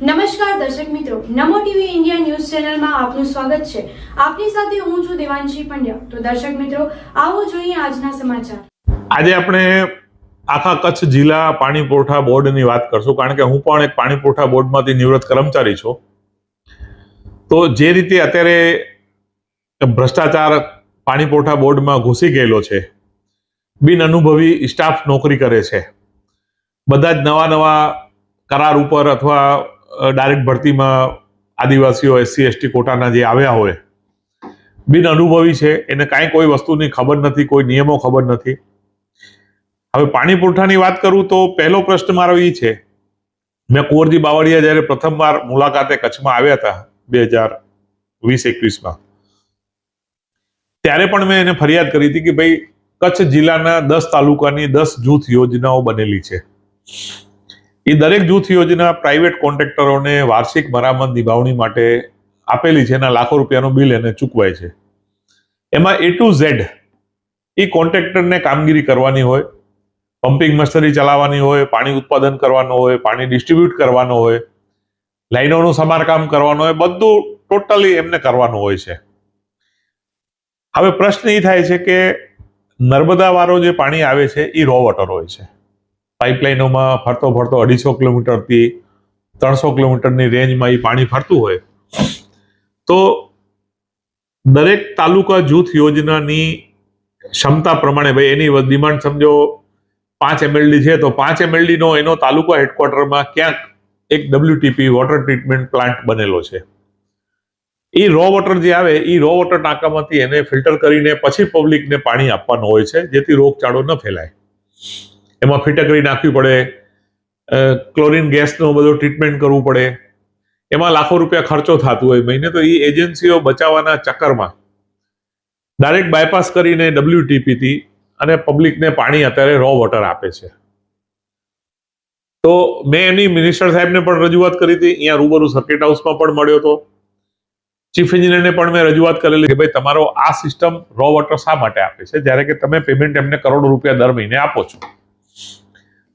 નમસ્કાર દર્શક મિત્રો, નમો ટીવી ઇન્ડિયા ન્યૂઝ ચેનલમાં આપનું સ્વાગત છે. આપની સાથે હું છું દેવાંશી પંડ્યા. તો દર્શક મિત્રો, આવો જોઈએ આજના સમાચાર. આજે આપણે આખા કચ્છ જિલ્લા પાણી પુરવઠા બોર્ડની વાત કરશું, કારણ કે હું પણ એક પાણી પુરવઠા બોર્ડમાંથી નિવૃત્ત કર્મચારી છું. તો જે રીતે અત્યારે ભ્રષ્ટાચાર પાણી પુરવઠા બોર્ડમાં ઘૂસી ગયેલો છે, બિન અનુભવી સ્ટાફ નોકરી કરે છે, બધા જ નવા નવા કરાર ઉપર અથવા ડાયરેક્ટ ભરતીમાં આદિવાસીઓ એસસી, એસટી કોટાના જે આવ્યા હોય, બિન અનુભવી છે. એને કાંઈ કોઈ વસ્તુની ખબર નથી, કોઈ નિયમો ખબર નથી. હવે પાણી પુરવઠાની વાત કરું તો પહેલો પ્રશ્ન મારો એ છે. મેં કુંવરજી બાવળિયા જ્યારે પ્રથમવાર મુલાકાતે કચ્છમાં આવ્યા હતા, બે હજાર વીસ એકવીસમાં, ત્યારે પણ મેં એને ફરિયાદ કરી હતી કે ભાઈ, કચ્છ જિલ્લાના દસ તાલુકાની દસ જૂથ યોજનાઓ બનેલી છે. એ દરેક જૂથ યોજના પ્રાઇવેટ કોન્ટ્રાક્ટરોને વાર્ષિક મરામત નિભાવણી માટે આપેલી છે એના લાખો રૂપિયાનું બિલ એને ચૂકવાય છે. એમાં એ ટુ ઝેડ એ કોન્ટ્રાક્ટરને કામગીરી કરવાની હોય પમ્પિંગ મશીનરી ચલાવવાની હોય, પાણી ઉત્પાદન કરવાનું હોય, પાણી ડિસ્ટ્રીબ્યુટ કરવાનું હોય, લાઈનોનું સમારકામ કરવાનું હોય, બધું ટોટલી એમને કરવાનું હોય છે. હવે પ્રશ્ન એ થાય છે કે નર્મદા વાળો જે પાણી આવે છે એ રો વોટર હોય છે. પાઇપલાઇનોમાં ફરતો ફરતો અઢીસો કિલોમીટરથી ત્રણસો કિલોમીટરની રેન્જમાં એ પાણી ફરતું હોય. તો દરેક તાલુકા જૂથ યોજનાની ક્ષમતા પ્રમાણે ભાઈ એની ડિમાન્ડ સમજો પાંચ એમએલડી છે તો પાંચ એમએલડી નો એનો તાલુકા હેડક્વાર્ટરમાં ક્યાંક એક ડબ્લ્યુટીપી વોટર ટ્રીટમેન્ટ પ્લાન્ટ બનેલો છે. એ રો વોટર જે આવે એ રો વોટર ટાંકામાંથી એને ફિલ્ટર કરીને પછી પબ્લિકને પાણી આપવાનું હોય છે જેથી રોગચાળો ન ફેલાય. એમાં ફિટકરી નાખવી પડે ક્લોરીન ગેસનો બધો ટ્રીટમેન્ટ કરવું પડે. એમાં લાખો રૂપિયા ખર્ચો થતો હોય. મહિને તો એ એજન્સીઓ બચાવવાના ચક્કરમાં ડાયરેક્ટ બાયપાસ કરીને ડબલ્યુટીપીથી અને પબ્લિકને પાણી અત્યારે રો વોટર આપે છે. તો મેં એની મિનિસ્ટર સાહેબને પણ રજૂઆત કરી હતી. અહીંયા રૂબરૂ સર્કિટ હાઉસમાં પણ મળ્યો હતો. ચીફ એન્જિનિયરને પણ મેં રજૂઆત કરેલી કે ભાઈ, તમારો આ સિસ્ટમ રો વોટર શા માટે આપે છે? જ્યારે કે તમે પેમેન્ટ એમને કરોડો રૂપિયા દર મહિને આપો છો.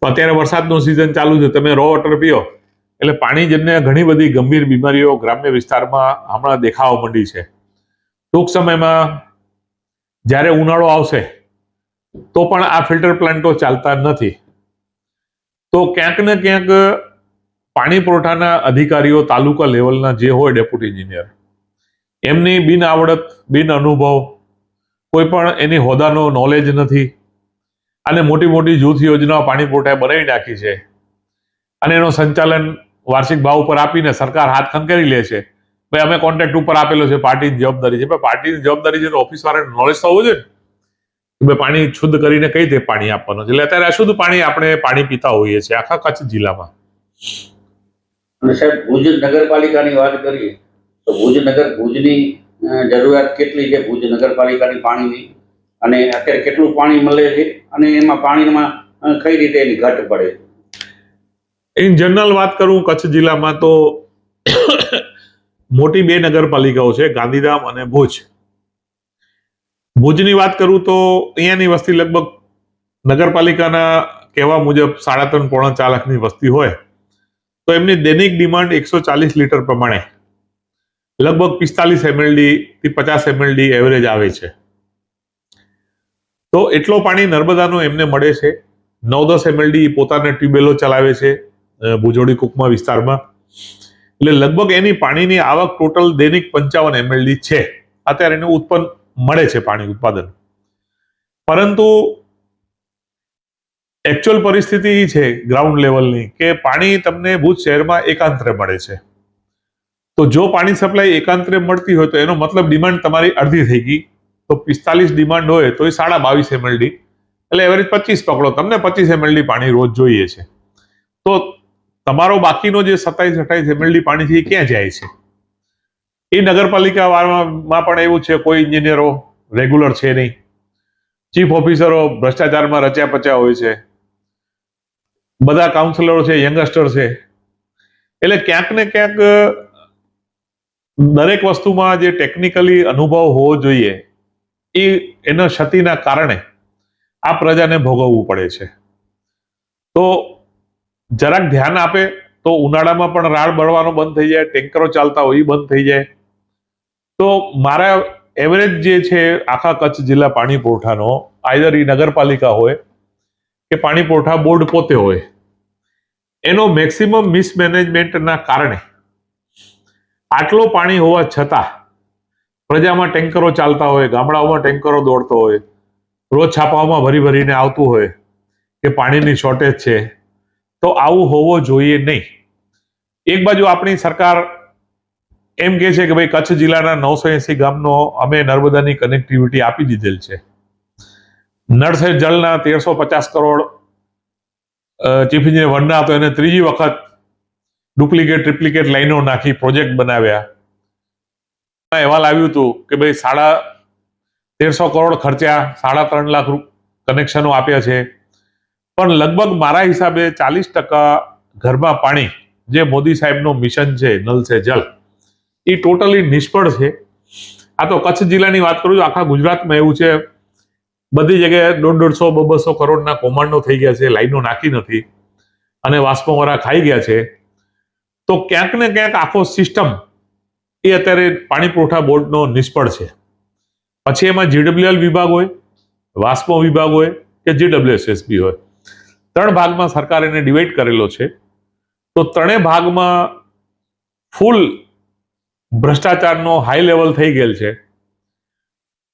અત્યારે વરસાદનો સિઝન ચાલુ છે. તમે રો વોટર પીઓ. એટલે પાણીજન્ય ઘણી બધી ગંભીર બીમારીઓ ગ્રામ્ય વિસ્તારમાં હમણાં દેખાવા માંડી છે. ટૂંક સમયમાં જ્યારે ઉનાળો આવશે, તો પણ આ ફિલ્ટર પ્લાન્ટો ચાલતા નથી. તો ક્યાંક ને ક્યાંક પાણી પુરવઠાના અધિકારીઓ તાલુકા લેવલના જે હોય ડેપ્યુટી એન્જિનિયર એમની બિન આવડત, બિન અનુભવ, કોઈ પણ એની હોદાનો નોલેજ નથી. અને મોટી મોટી જૂથ યોજનાઓ પાણી પુરવઠાએ બનાવી નાખી છે. અને એનું સંચાલન વાર્ષિક ભાવ ઉપર આપીને સરકાર હાથ ખંખેરી લે છે. ભાઈ, અમે કોન્ટ્રાક્ટ ઉપર આપેલો છે પાર્ટીની જવાબદારી છે. પાર્ટીની જવાબદારી છે ઓફિસ વાળાને નોલેજ થવું જોઈએ કે ભાઈ, પાણી શુદ્ધ કરીને કઈ રીતે પાણી આપવાનું છે? એટલે અત્યારે અશુદ્ધ પાણી આપણે પાણી પીતા હોઈએ છીએ આખા કચ્છ જિલ્લામાં. અને સાહેબ, ભુજ નગરપાલિકાની વાત કરીએ તો ભુજ નગર ભુજની જરૂરિયાત કેટલી છે? ભુજ નગરપાલિકાની પાણીની? અને અત્યારે કેટલું પાણી મળે છે અને એમાં પાણીમાં કઈ રીતે એની ઘટ પડે? છે ઇન જનરલ વાત કરું કચ્છ જિલ્લામાં તો મોટી બે નગરપાલિકાઓ છે, ગાંધીધામ અને ભુજ. ભુજની વાત કરું તો અહીંયાની વસ્તી લગભગ નગરપાલિકાના કહેવા મુજબ સાડા ત્રણ પોણા ચાર લાખની વસ્તી હોય. તો એમની દૈનિક ડિમાન્ડ એકસો ચાલીસ લીટર પ્રમાણે. લગભગ પિસ્તાલીસ એમએલડી થી પચાસ એમએલડી એવરેજ આવે છે. તો એટલો પાણી નર્મદાનો એમને મળે છે. નવ દસ એમએલડી પોતાના ટ્યુબવેલો ચલાવે છે ભુજોડી કુકમા વિસ્તારમાં. એટલે લગભગ એની પાણીની આવક ટોટલ દૈનિક પંચાવન એમએલડી છે. અત્યારે એને ઉત્પન્ન મળે છે પાણી ઉત્પાદન. પરંતુ એકચ્યુઅલ પરિસ્થિતિ એ છે ગ્રાઉન્ડ લેવલની કે પાણી તમને ભુજ શહેરમાં એકાંતરે મળે છે. તો જો પાણી સપ્લાય એકાંતરે મળતી હોય તો એનો મતલબ ડિમાન્ડ તમારી અડધી થઈ ગઈ. તો પિસ્તાલીસ ડિમાન્ડ હોય તો એ સાડા બાવીસ એમએલડી એટલે એવરેજ પચીસ પકડો. તમને પચીસ એમએલડી પાણી રોજ જોઈએ છે. તો તમારો બાકીનો જે સત્તાવીસ, અઠાવીસ એમએલડી પાણી છે એ ક્યાં જાય છે? એ નગરપાલિકા વાળામાં પણ એવું છે, કોઈ ઇન્જિનિયરો રેગ્યુલર છે નહીં. ચીફ ઓફિસરો ભ્રષ્ટાચારમાં રચ્યા પચ્યા હોય છે. બધા કાઉન્સિલરો છે યંગસ્ટર છે. એટલે ક્યાંક ને ક્યાંક દરેક વસ્તુમાં જે ટેકનિકલી અનુભવ હોવો જોઈએ એ એના ક્ષતિના કારણે આ પ્રજાને ભોગવવું પડે છે. તો જરાક ધ્યાન આપે તો ઉનાળામાં પણ રાડ બળવાનો બંધ થઈ જાય, ટેન્કરો ચાલતા હોય એ બંધ થઈ જાય. તો મારા એવરેજ જે છે આખા કચ્છ જિલ્લા પાણી પુરવઠાનો આઈધર એ નગરપાલિકા હોય કે પાણી પુરવઠા બોર્ડ પોતે હોય, એનો મેક્સિમમ મિસમેનેજમેન્ટના કારણે આટલો પાણી હોવા છતાં પ્રજામાં ટેન્કરો ચાલતા હોય, ગામડાઓમાં ટેન્કરો દોડતો હોય, રોજ છાપાઓમાં ભરી ભરીને આવતું હોય કે પાણીની શોર્ટેજ છે, તો આવું હોવો જોઈએ નહીં. એક બાજુ આપણી સરકાર એમ કે છે કે ભાઈ કચ્છ જિલ્લાના નવસો એસી ગામનો અમે નર્મદાની કનેક્ટિવિટી આપી દીધેલ છે. નળ સે જળના તેરસો પચાસ કરોડ ચીફ ઇન્જિનિયર વનના તો એને ત્રીજી વખત ડુપ્લિકેટ ટ્રિપ્લિકેટ લાઈનો નાખી પ્રોજેક્ટ બનાવ્યા. અહેવાલ આવ્યું હતું કે ભાઈ સાડા તેરસો કરોડ ખર્ચ્યા, સાડા ત્રણ લાખ કનેક્શનો આપ્યા છે. પણ લગભગ મારા હિસાબે ચાલીસ ટકા ઘરમાં પાણી જે મોદી સાહેબનું મિશન છે, નલ સે જલ એ ટોટલી નિષ્ફળ છે. આ તો કચ્છ જિલ્લાની વાત કરું છું, આખા ગુજરાતમાં એવું છે. બધી જગ્યાએ દોઢ દોઢસો બસો કરોડના કૌભાંડો થઈ ગયા છે, લાઈનો નાખી નથી અને વાસ્પોવાળા ખાઈ ગયા છે. તો ક્યાંક ને ક્યાંક આખો સિસ્ટમ એ અત્યારે પાણી પુરવઠા બોર્ડનો નિષ્ફળ છે. પછી એમાં જીડબ્લ્યુએલ વિભાગ હોય વાસ્પો વિભાગ હોય કે જીડબ્લ્યુએસએસબી હોય. ત્રણ ભાગમાં સરકાર એને ડિવાઈડ કરેલો છે. તો ત્રણેય ભાગમાં ફૂલ ભ્રષ્ટાચારનો હાઈ લેવલ થઈ ગયેલ છે.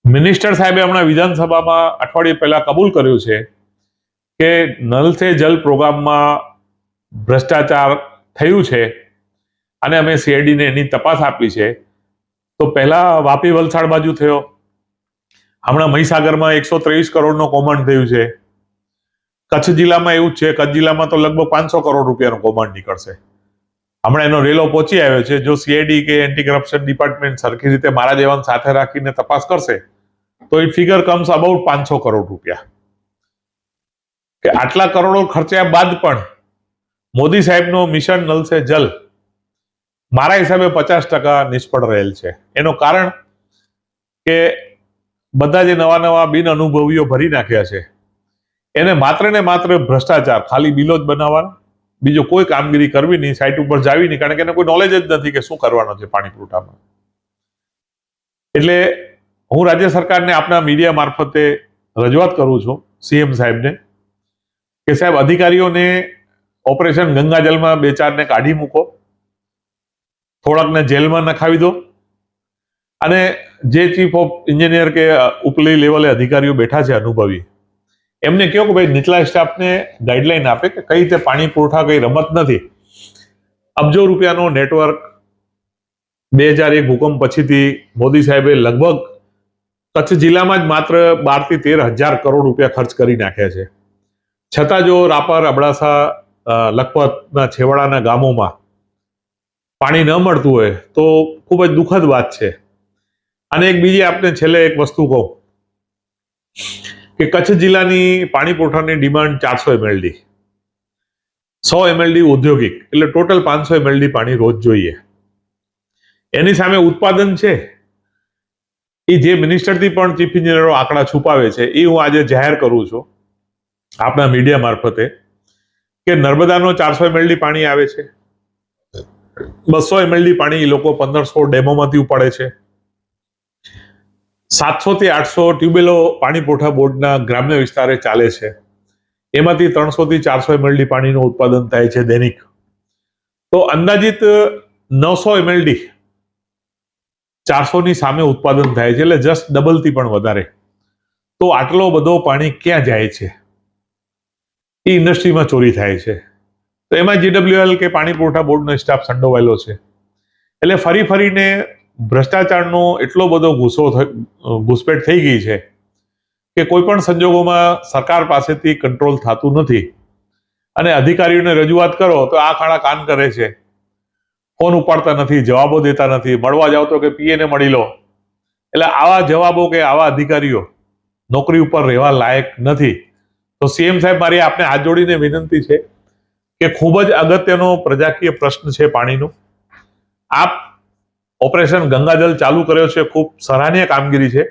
મિનિસ્ટર સાહેબે હમણાં વિધાનસભામાં અઠવાડિયે પહેલા કબૂલ કર્યું છે કે નલ સે જલ પ્રોગ્રામમાં ભ્રષ્ટાચાર થયું છે. અને અમે સીઆઈડીને એની તપાસ આપી છે. તો પહેલા વાપી વલસાડ બાજુ થયો. હમણાં મહીસાગરમાં એકસો ત્રેવીસ કરોડનો કૌભાંડ થયું છે. કચ્છ જિલ્લામાં એવું જ છે, કચ્છ જિલ્લામાં તો લગભગ પાંચસો કરોડ રૂપિયાનું કૌભાંડ નીકળશે. હમણાં એનો રેલો પહોંચી આવ્યો છે. જો સીઆઈડી કે એન્ટી કરપ્શન ડિપાર્ટમેન્ટ સરખી રીતે મારા જવાન સાથે રાખીને તપાસ કરશે, તો ઇટ ફિગર કમ્સ અબાઉટ પાંચસો કરોડ રૂપિયા. કે આટલા કરોડો ખર્ચ્યા બાદ પણ મોદી સાહેબનો મિશન નલ સે જલ. મારા હિસાબે પચાસ ટકા નિષ્ફળ રહેલ છે. એનું કારણ કે બધા જે નવા નવા બિન અનુભવીઓ ભરી નાખ્યા છે, એને માત્ર ને માત્ર ભ્રષ્ટાચાર, ખાલી બિલો જ બનાવવાનો. બીજો કોઈ કામગીરી કરવી નહીં સાઇટ ઉપર જાવી નહીં, કારણ કે એને કોઈ નોલેજ જ નથી કે શું કરવાનું છે પાણી પુરવઠામાં. એટલે હું રાજ્ય સરકારને આપના મીડિયા મારફતે રજૂઆત કરું છું સીએમ સાહેબને, કે સાહેબ, અધિકારીઓને ઓપરેશન ગંગાજલમાં બે ચારને કાઢી મૂકો. થોડાકને જેલમાં નખાવી દો. અને જે ચીફ ઓફ એન્જિનિયર કે ઉપલી લેવલે અધિકારીઓ બેઠા છે અનુભવી, એમને કહો કે ભાઈ નીચલા સ્ટાફને ગાઈડલાઈન આપે કે કઈ રીતે પાણી પુરવઠા, કઈ રમત નથી. અબજો રૂપિયાનો નેટવર્ક બે હજાર એક ભૂકંપ પછીથી મોદી સાહેબે લગભગ કચ્છ જિલ્લામાં જ માત્ર બારથી તેર હજાર કરોડ રૂપિયા ખર્ચ કરી નાખ્યા છે. છતાં જો રાપર, અબડાસા લખપતના છેવાડાના ગામોમાં પાણી ન મળતું હોય તો ખૂબ જ દુઃખદ વાત છે. અને એક બીજી આપને છેલ્લે એક વસ્તુ કહું કે કચ્છ જિલ્લાની પાણી પુરવઠાની ડિમાન્ડ ચારસો એમએલડી. સો એમએલડી ઔદ્યોગિક, એટલે ટોટલ પાંચસો એમએલડી પાણી રોજ જોઈએ. એની સામે ઉત્પાદન છે. એ જે મિનિસ્ટરથી પણ ચીફ ઇન્જિનિયરો આંકડા છુપાવે છે, એ હું આજે જાહેર કરું છું આપણા મીડિયા મારફતે કે નર્મદાનો ચારસો એમએલડી પાણી આવે છે. બસો એમએલડી પાણી લોકો પંદરસો ડેમોમાંથી ઉપાડે છે. સાતસો થી આઠસો ટ્યુબવેલો પાણી પુરવઠા બોર્ડના ગ્રામ્ય વિસ્તારે ચાલે છે. એમાંથી ત્રણસો થી ચારસો એમએલડી પાણીનું ઉત્પાદન થાય છે દૈનિક. તો અંદાજિત નવસો એમએલડી ચારસો ની સામે ઉત્પાદન થાય છે, એટલે જસ્ટ ડબલથી પણ વધારે. તો આટલો બધો પાણી ક્યાં જાય છે? એ ઇન્ડસ્ટ્રીમાં ચોરી થાય છે. તો એમાં જીડબ્લ્યુએલ કે પાણી પુરવઠા બોર્ડનો સ્ટાફ સંડોવાયેલો છે. એટલે ફરી ફરીને ભ્રષ્ટાચારનો એટલો બધો ગુસ્સો ઘૂસપેટ થઈ ગઈ છે કે કોઈ પણ સંજોગોમાં સરકાર પાસેથી કંટ્રોલ થતું નથી. અને અધિકારીઓને રજૂઆત કરો તો આ ખાડા કાન કરે છે. ફોન ઉપાડતા નથી, જવાબો દેતા નથી, મળવા જાવ તો કે પીએને મળી લો. એટલે આવા જવાબો કે આવા અધિકારીઓ નોકરી ઉપર રહેવા લાયક નથી. તો સીએમ સાહેબ મારી આપને હાથ જોડીને વિનંતી છે કે ખૂબ જ અગત્યનો પ્રજાકીય પ્રશ્ન છે પાણીનો. આપ ઓપરેશન ગંગાજલ ચાલુ કર્યો છે, ખૂબ સરાહનીય કામગીરી છે,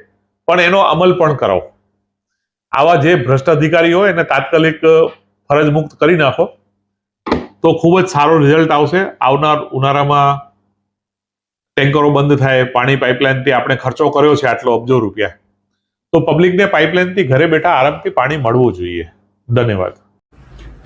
પણ એનો અમલ પણ કરાવો. આવા જે ભ્રષ્ટ અધિકારી હોય એને તાત્કાલિક ફરજ મુક્ત કરી નાખો. તો ખૂબ જ સારો રિઝલ્ટ આવશે. આવનાર ઉનાળામાં ટેન્કરો બંધ થાય, પાણી પાઇપલાઇનથી આપણે ખર્ચો કર્યો છે આટલો અબજો રૂપિયા. તો પબ્લિકને પાઇપલાઇનથી ઘરે બેઠા આરામથી પાણી મળવું જોઈએ. ધન્યવાદ.